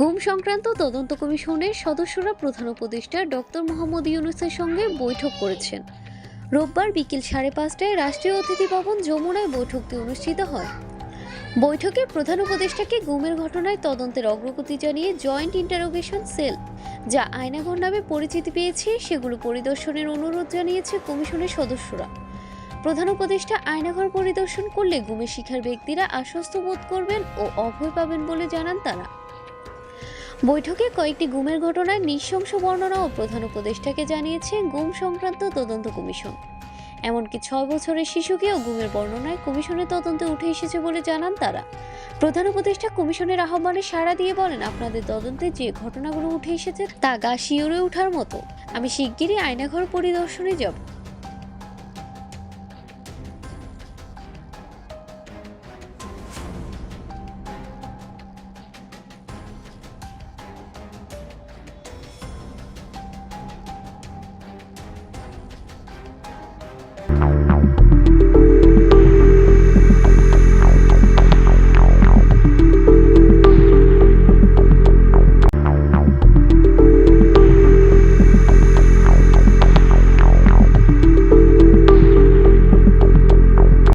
গুম সংক্রান্ত তদন্ত কমিশনের সদস্যরা প্রধান উপদেষ্টা ডক্টর মোহাম্মদ ইউনুসের সঙ্গে বৈঠক করেছেন। রোববার বিকেল সাড়ে পাঁচটায় রাষ্ট্রীয় অতিথি ভবন যমুনায় বৈঠকটি অনুষ্ঠিত হয়। বৈঠকে প্রধান উপদেষ্টাকে গুমের ঘটনায় তদন্তের অগ্রগতি জানিয়ে জয়েন্ট ইন্টারোগেশন সেল, যা আয়নাঘর নামে পরিচিতি পেয়েছে, সেগুলো পরিদর্শনের অনুরোধ জানিয়েছে কমিশনের সদস্যরা। প্রধান উপদেষ্টা আয়নাঘর পরিদর্শন করলে গুমের শিকার ব্যক্তিরা আশ্বস্ত বোধ করবেন ও অভয় পাবেন বলে জানান তারা। বৈঠকে কয়েকটি গুমের ঘটনায় নৃশংস বর্ণনা ও প্রধান উপদেষ্টাকে জানিয়েছে গুম সংক্রান্ত তদন্ত কমিশন। এমনকি ছয় বছরের শিশুকেও গুমের বর্ণনায় কমিশনের তদন্তে উঠে এসেছে বলে জানান তারা। প্রধান উপদেষ্টা কমিশনের আহ্বানে সাড়া দিয়ে বলেন, আপনাদের তদন্তে যে ঘটনাগুলো উঠে এসেছে তা গা শিওরে ওঠার মতো। আমি শিগগিরই আয়নাঘর পরিদর্শনে যাব।